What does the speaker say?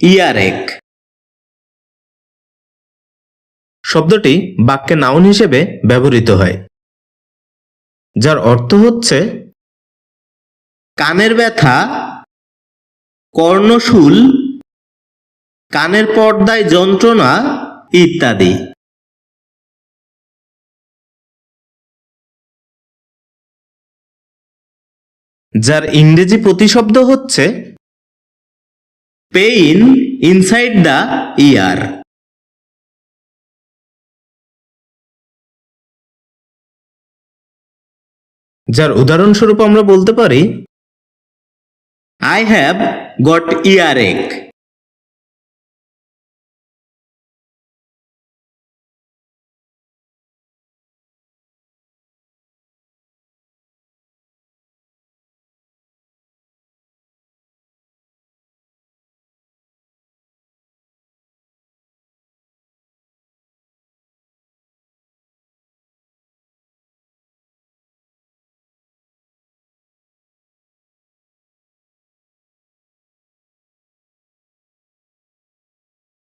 ইয়ারেক। শব্দটি বাক্যে নাউন হিসেবে ব্যবহৃত হয়, যার অর্থ হচ্ছে কানের ব্যথা, কর্ণশূল, কানের পর্দায় যন্ত্রণা ইত্যাদি। যার ইংরেজি প্রতিশব্দ হচ্ছে পেইন ইনসাইড দ্য ইয়ার যার উদাহরণস্বরূপ আমরা বলতে পারি আই হ্যাভ গট ইয়ার এক